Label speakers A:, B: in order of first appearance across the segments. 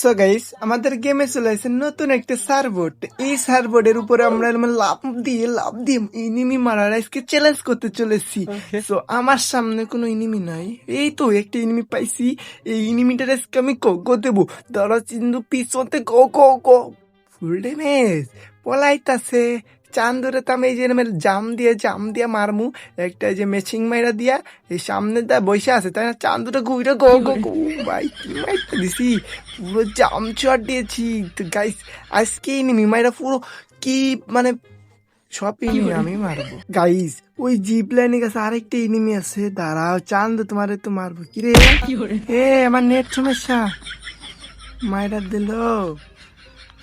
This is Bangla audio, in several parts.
A: সো গাইস আমাদের গেমে চলে আসে নতুন একটা সার্বোর্ড। এই সার্বোর্ডের উপরে আমরা লাভ দিয়ে লাভ দিয়ে ইনিমি মারার আজকে চ্যালেঞ্জ করতে চলেছি। সো আমার সামনে কোনো ইনিমি নাই। এই তো একটা ইনিমি পাইছি। এই ইনিমিটার আজকে আমি কো দেবো। ধরো চিন্দু পিছনতে কো কো কো ফুল ড্যামেজ পলাইতাছে। চান্দুরে তো আমি এই যে জাম দিয়ে জাম দিয়ে মারমু। একটা যে মেচিং মাইরা দিয়া এই সামনে দা বসে আছে তাই না? চান্দুটা ঘুরে গো গো গো ভাই কি মাইরটা দিছি? পুরো জাম চট দিয়েছি। তো গাইস আজকে ইনিমি মাইরা পুরো কি মানে ইনিমি আমি মারবো। গাইস ওই জিপ লাইনে কাছে আরেকটা ইনিমি আছে। দাঁড়াও চান্দ তোমারে তো মারবো। কি রে? এ আমার নেট সমস্যা। মাইরা দিল।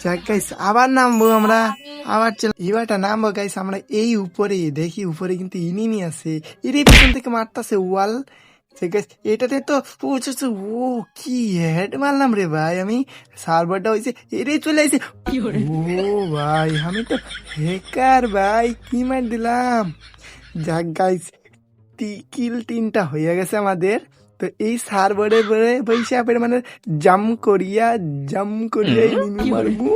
A: যাক গাইস আবার নামবো আমরা। আবার চল এবারটা নামবো গাইস আমরা এই উপরে দেখি উপরে কিন্তু ইনি ইনিমি আছে। এরই পিছন থেকে মারতাছে ওয়াল। গাইস এটাতে তো পৌঁছেছে ও কি হেড মারলাম রে ভাই আমি। সার্ভারটা হয়েছে এরে চলে আসছে ও ভাই আমি তো হেকার ভাই কি মার দিলাম? যাক গাইস কিল তিনটা হয়ে গেছে আমাদের। তো এই সার্ভারে বলে বৈশে আপের মানে জাম করিয়া জাম করিয়া মারবো।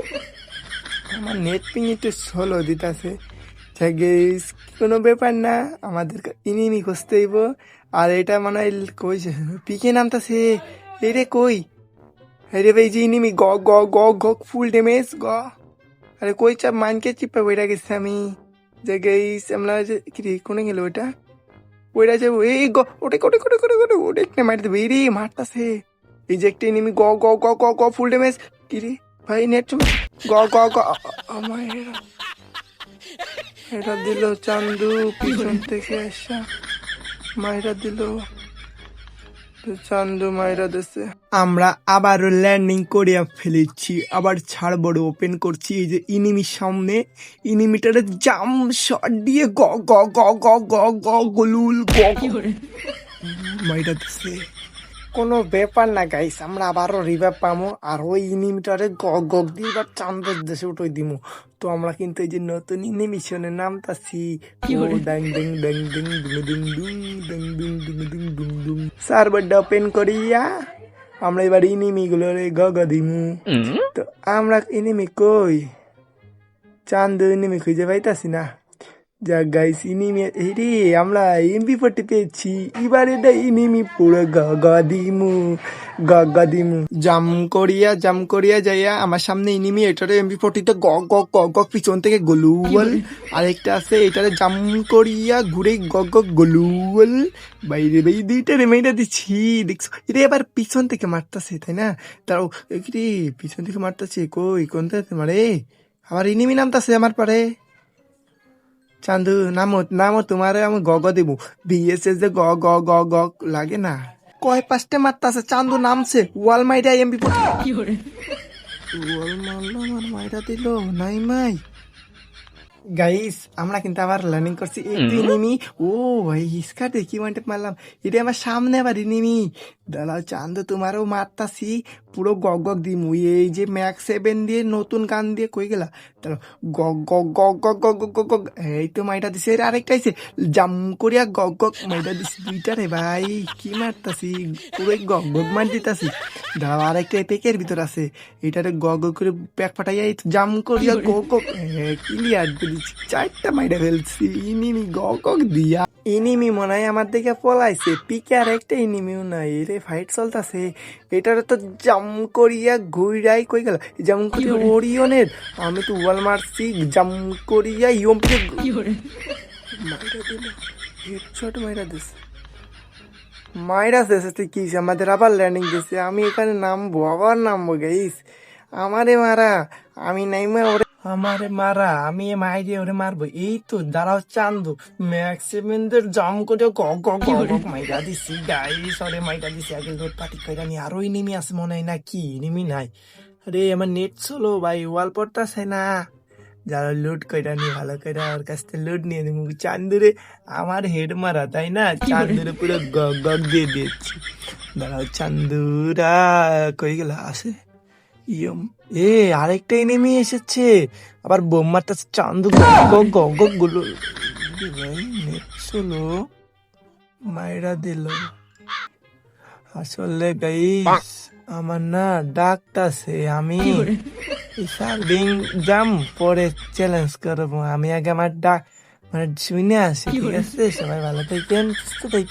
A: আমার নেট পিং একটু স্লো দিতেছে। গেস কোনো ব্যাপার না আমাদের ইনিমি খুঁজতে হইব। আর এটা মানে কই পিকে নামতাছে। রে কই? আরে ভাই, যে ইনিমি গ গ গ গ ফুল ড্যামেজ গ। আরে কই চাপ মানকে চিপা বইরা গেছে আমি। যে গেইস আমরা কি রে, কোনে গেল ওটা? ওইটা যে এই গ, ওটা কোটে কোটে কোটে কোটে ওটা, একটা মারতে এই রে, মারতাছে। এই যে একটা এনিমি গ গ গ গ গ ফুল ড্যামেজ কি রে, ভাই, নেট গ গ গ আমার এরা এটা দিল চান্দু পিছন থেকে আসা মাইরা দিল চান্দু মাইরা দিছে। আমরা আবারও ল্যান্ডিং করিয়া ফেলেছি। আবার ছাড়বড় ওপেন করছি। এই যে ইনিমির সামনে ইনিমিটারে জাম শট দিয়ে গ গ গ গ গ গ গলুল গ মাইরা দিছে। কোনো ব্যাপার না গাইস আমরা আবারও রিভাইভ পামো আর ওই ইনিমিটারে গগ গগ দিয়ে এবার চান্দের দেশে উঠে দিমু তো আমরা কিন্তু এই যে নতুন ইনিমিশনের নামতাছি ডাং ডিং ডাং ডিং ডিং ডিং ডুং ডিং ডিং ডিং ডিং ডুং ডুং সার্ভারটা ওপেন করিয়া আমরা এবার ইনিমি গুলো গগ দিমু তো আমরা ইনিমি কই চান্দ ইনিমি খুঁজে পাইতাছি না যা গাইস ইনিমি রে আমরা এমবি ফোর্টি পেয়েছি। এবার এটা ইনিমি পুরো গগা দিমু গগা দিমু। জাম করিয়া জাম করিয়া যাইয়া আমার সামনে ইনিমি এটারে এমবি ফোর্টিতে গ গ গ গ পিছন থেকে গলুয়াল আরেকটা আছে, এটারে জাম করিয়া ঘুরে গ গ গলুয়াল বাইরে বাই দুইটা রেমাইটা দিচ্ছি, দেখছ? এটা এবার পিছন থেকে মারতাছে, তাই না? তাও রে? পিছন থেকে মারতাছে, কই কোনটা মারে? আবার ইনিমি নামতাছে আমার পারে। চান্দু নামো নামো তোমারে আমি গগ দিব বিএসএস যে গ গ গ গ লাগে না। কয় পাঁচটা মারতাছে চান্দু নামছে। ওয়াল মাইডা এমবি ওয়াল মারলো আমার মাইডা দিল। নাই মাই গাইস আমরা কিন্তু আবার লার্নিং করছি একটু ইনিমি ও ভাই ইস্কার দেখি ওয়ান মারলাম। এটা আমার সামনে আবার ইনিমি দাঁড়াও চান্দ তোমারও মারতাছি। পুরো গগ গগ ওই এই যে ম্যাক সেভেন দিয়ে নতুন গান দিয়ে কই গেলা? দাঁড়াও গগ গগ গগ গগ গগ গগ গগ এই তো মাইটা দিছে। এর আরেকটা আছে জাম করিয়া গগ গগ মাইটা দিছে। দুইটা রে ভাই কি মারতাছি? পুরো গগ গগ মার দিতাছি। দাঁড়াও আরেকটা পেকের ভিতর আছে। এটারে গগ গগ করে প্যাক ফাটাইয়া জাম করিয়া গগ গগ ক্লিয়ার দিচ্ছি। চারটা মাইটা ফেলছি। ইনিমি গগ গগ দিয়া। ইনিমি মনে হয় আমার দিকে পলাইছে। পিকে আর একটা ইনিমিও নাই। রে ফাইট চলতেছে। এটারে তো জাম করিয়া ঘুরাই কই গেল? জাম করিয়া ওরিয়নের। আমি তো ওয়াল মারছি জাম করিয়া মাইরা দিল। হেডশট মাইরা দিছে। মাইরা দিছে তুই কি আমাদের আবার ল্যান্ডিং দিছে। আমি এখানে নামবো, আবার নামবো গাইস আমারে মারা, আমি নাইমা ওরে আমারে মারা, আমি মাইরে ওরে মারবো। এই তো, দাঁড়াও, চান্দু। ম্যাক্সিমেনদের জাম করে গ গ মাইরা দিছি গাইস ওরে মাইরা দিছি, আগে লোড পাটি কইরা নি। আরও নেমে আছে মনে হয় না কি নেমি নাই। আরে, আমার নেট চলো ভাই। ওয়াল পড়তাছে না। যারা লোড কইরা নি, ভালো কইরা ওর কাছ থেকে লোড নিয়ে দিমু চান্দুরে আমার হেড মারা, তাই না? চান্দুরে পুরো গগ গগ দিয়ে দিয়েছি। দাঁড়াও, চান্দুরা কই গেল? আসে। ইয়ম, এ, আরেকটা এনিমি এসেছে। আবার বোম মারতেছে, চান্দু গ গ গ গুলো। ভাই নেট চলো মাইরা দিল। আসলে গাইস আমার না ডাকতাছে আমি সার্ভিং যাম পরে চ্যালেঞ্জ করব। আমি আগে আমার ডাক মানে শুনে আসি ঠিক আছে? সবাই ভালো থাকেন সুস্থ থাকেন।